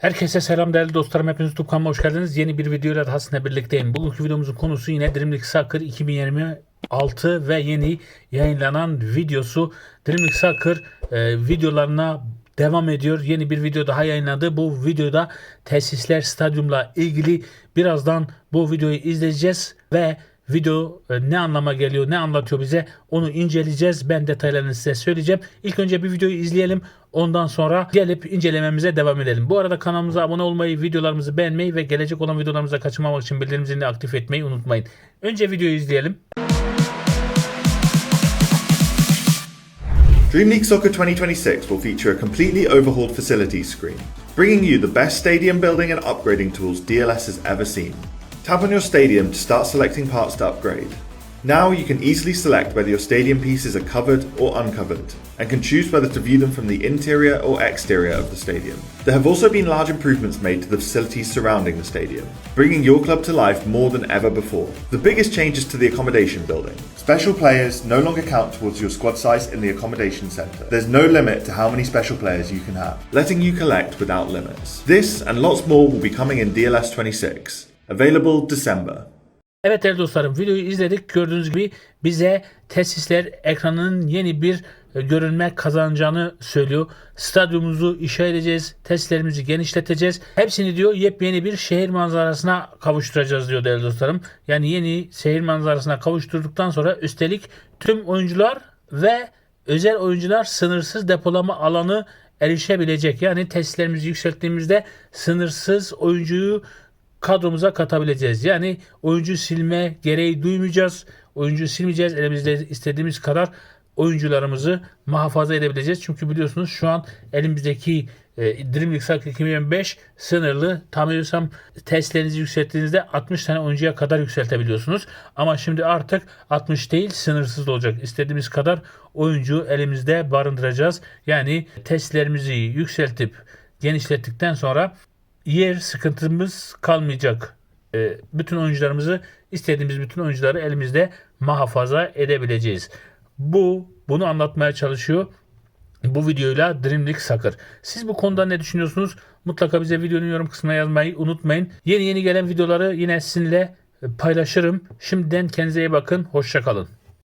Herkese selam değerli dostlarım. Hepiniz YouTube kanalıma hoş geldiniz. Yeni bir videoyla daha sizinle birlikteyim. Bugünkü videomuzun konusu yine Dreamlink Soccer 2026 ve yeni yayınlanan videosu. Dreamlink Soccer e, videolarına devam ediyor. Yeni bir video daha yayınladı. Bu videoda tesisler stadyumla ilgili birazdan bu videoyu izleyeceğiz ve video e, ne anlama geliyor, ne anlatıyor bize onu inceleyeceğiz. Ben detaylarını size söyleyeceğim. İlk önce bir videoyu izleyelim. Ondan sonra gelip incelememize devam edelim. Bu arada kanalımıza abone olmayı, videolarımızı beğenmeyi ve gelecek olan videolarımıza kaçırmamak için bildirim zilini aktif etmeyi unutmayın. Önce videoyu izleyelim. Dream League Soccer 2026 will feature a completely overhauled facilities screen, bringing you the best stadium building and upgrading tools DLS has ever seen. Tap on your stadium to start selecting parts to upgrade. Now you can easily select whether your stadium pieces are covered or uncovered, and can choose whether to view them from the interior or exterior of the stadium. There have also been large improvements made to the facilities surrounding the stadium, bringing your club to life more than ever before. The biggest changes to the accommodation building. Special players no longer count towards your squad size in the accommodation centre. There's no limit to how many special players you can have, letting you collect without limits. This and lots more will be coming in DLS 26. Available December. Evet değerli dostlarım videoyu izledik. Gördüğünüz gibi bize tesisler ekranının yeni bir e, görünme kazanacağını söylüyor. Stadyumumuzu inşa edeceğiz. Tesislerimizi genişleteceğiz. Hepsini diyor yepyeni bir şehir manzarasına kavuşturacağız diyor değerli dostlarım. Yani yeni şehir manzarasına kavuşturduktan sonra üstelik tüm oyuncular ve özel oyuncular sınırsız depolama alanı erişebilecek. Yani tesislerimizi yükselttiğimizde sınırsız oyuncuyu kadromuza katabileceğiz. Yani oyuncu silme gereği duymayacağız. Oyuncu silmeyeceğiz. Elimizde istediğimiz kadar oyuncularımızı muhafaza edebileceğiz. Çünkü biliyorsunuz şu an elimizdeki e, Dream League Soccer 2025 sınırlı. Tam ediyorsam testlerinizi yükselttiğinizde 60 tane oyuncuya kadar yükseltebiliyorsunuz. Ama şimdi artık 60 değil sınırsız olacak. İstediğimiz kadar oyuncu elimizde barındıracağız. Yani testlerimizi yükseltip genişlettikten sonra yer sıkıntımız kalmayacak. Ee, bütün oyuncularımızı istediğimiz bütün oyuncuları elimizde muhafaza edebileceğiz. Bu bunu anlatmaya çalışıyor. Bu videoyla Dream League Soccer. Siz bu konuda ne düşünüyorsunuz? Mutlaka bize videonun yorum kısmına yazmayı unutmayın. Yeni yeni gelen videoları yine sizinle paylaşırım. Şimdiden kendinize iyi bakın. Hoşçakalın.